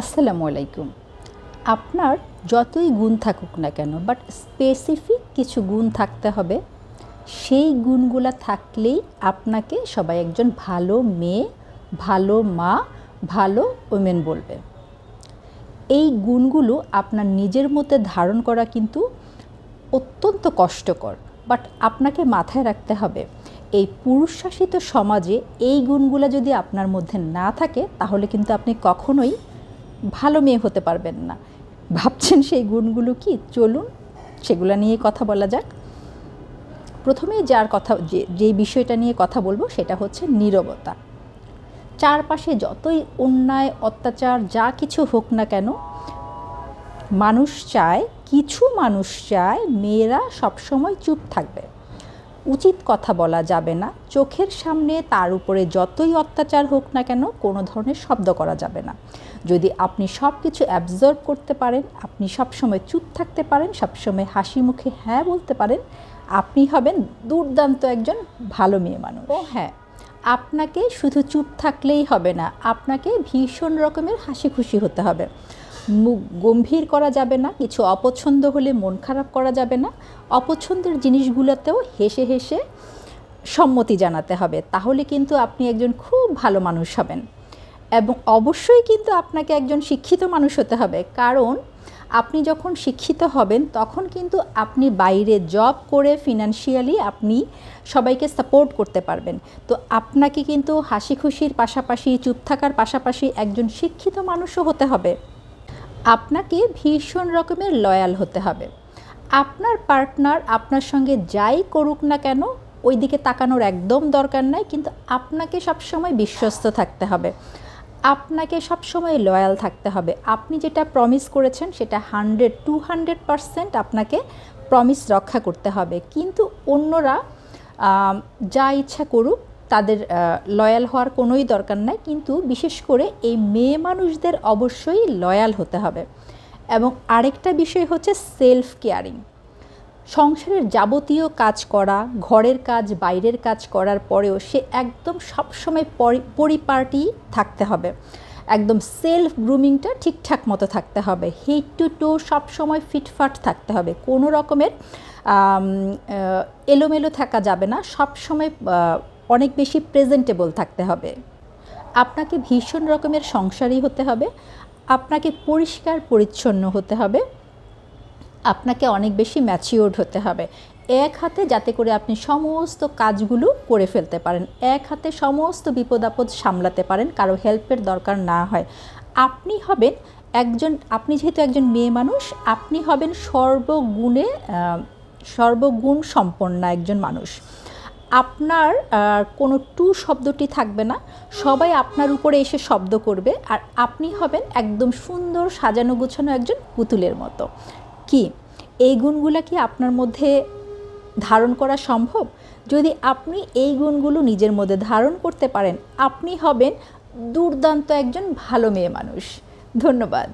আসসালামু আলাইকুম। আপনার যতই গুণ থাকুক না কেন বাট স্পেসিফিক কিছু গুণ থাকতে হবে, সেই গুণগুলো থাকলেই আপনাকে সবাই একজন ভালো মেয়ে, ভালো মা, ভালো ওমেন বলবে। এই গুণগুলো আপনার নিজের মধ্যে ধারণ করা কিন্তু অত্যন্ত কষ্টকর বাট আপনাকে মাথায় রাখতে হবে, এই পুরুষ শাসিত সমাজে এই গুণগুলো যদি আপনার মধ্যে না থাকে, তাহলে কিন্তু আপনি কখনোই ভালো মেয়ে হতে পারবেন না। ভাবছেন সেই গুণগুলো কি? চলুন, সেগুলো নিয়ে কথা বলা যাক। প্রথমেই যার কথা, যে যে বিষয়টা নিয়ে কথা বলব সেটা হচ্ছে নীরবতা। চারপাশে যতই অন্যায়, অত্যাচার, যা কিছু হোক না কেন, মানুষ চায়, কিছু মানুষ চায়, মেয়েরা সবসময় চুপ থাকবে। উচিত কথা বলা যাবে না। চোখের সামনে তার উপরে যতই অত্যাচার হোক না কেন কোনো ধরনের শব্দ করা যাবে না। যদি আপনি সব কিছু অ্যাবজর্ব করতে পারেন, আপনি সবসময় চুপ থাকতে পারেন, সবসময় হাসি মুখে হ্যাঁ বলতে পারেন, আপনি হবেন দুর্দান্ত একজন ভালো মেয়ে মানুষ। ও হ্যাঁ আপনাকে শুধু চুপ থাকলেই হবে না, আপনাকে ভীষণ রকমের হাসি খুশি হতে হবে। মুখ গম্ভীর করা যাবে না, কিছু অপছন্দ হলে মন খারাপ করা যাবে না। অপছন্দের জিনিসগুলোতেও হেসে হেসে সম্মতি জানাতে হবে, তাহলে কিন্তু আপনি একজন খুব ভালো মানুষ হবেন। এবং অবশ্যই কিন্তু আপনাকে একজন শিক্ষিত মানুষ হতে হবে, কারণ আপনি যখন শিক্ষিত হবেন, তখন কিন্তু আপনি বাইরে জব করে ফিনান্সিয়ালি আপনি সবাইকে সাপোর্ট করতে পারবেন। তো আপনাকে কিন্তু হাসি খুশির পাশাপাশি, চুপ থাকার পাশাপাশি একজন শিক্ষিত মানুষও হতে হবে। আপনাকে ভীষণ রকমের লয়াল হতে হবে। আপনার পার্টনার আপনার সঙ্গে যাই করুক না কেন ওই দিকে তাকানোর একদম দরকার নাই, কিন্তু আপনাকে সবসময় বিশ্বস্ত থাকতে হবে। আপনাকে সবসময় লয়াল থাকতে হবে। আপনি যেটা প্রমিস করেছেন, সেটা হান্ড্রেড টু হান্ড্রেড পারসেন্ট আপনাকে প্রমিস রক্ষা করতে হবে। কিন্তু অন্যরা যা ইচ্ছা করুক তাদের লয়াল হওয়ার কোনোই দরকার নাই। কিন্তু বিশেষ করে এই মেয়ে মানুষদের অবশ্যই লয়াল হতে হবে। এবং আরেকটা বিষয় হচ্ছে সেলফ কেয়ারিং সংসারের যাবতীয় কাজ করা, ঘরের কাজ, বাইরের কাজ করার পরেও সে একদম সবসময় পরিপাটি থাকতে হবে। একদম সেলফ গ্রুমিংটা ঠিকঠাক মতো থাকতে হবে। হেড টু টো সবসময় ফিটফাট থাকতে হবে। কোনো রকমের এলোমেলো থাকা যাবে না। সবসময় অনেক বেশি প্রেজেন্টেবল থাকতে হবে। আপনাকে ভীষণ রকমের সংসারী হতে হবে, আপনাকে পরিষ্কার পরিচ্ছন্ন হতে হবে, আপনাকে অনেক বেশি ম্যাচিওর্ড হতে হবে। এক হাতে যাতে করে আপনি সমস্ত কাজগুলো করে ফেলতে পারেন, এক হাতে সমস্ত বিপদ আপদ সামলাতে পারেন, কারও হেল্পের দরকার না হয়। আপনি হবেন একজন, আপনি যেহেতু একজন মেয়ে মানুষ, আপনি হবেন সর্বগুণে সর্বগুণ সম্পন্ন একজন মানুষ। আপনার কোনো টু শব্দটি থাকবে না। সবাই আপনার উপরে এসে শব্দ করবে আর আপনি হবেন একদম সুন্দর সাজানো গুছানো একজন পুতুলের মতো। কি? এই গুণগুলো কি আপনার মধ্যে ধারণ করা সম্ভব? যদি আপনি এই গুণগুলো নিজের মধ্যে ধারণ করতে পারেন, আপনি হবেন দুর্দান্ত একজন ভালো মেয়ে মানুষ। ধন্যবাদ।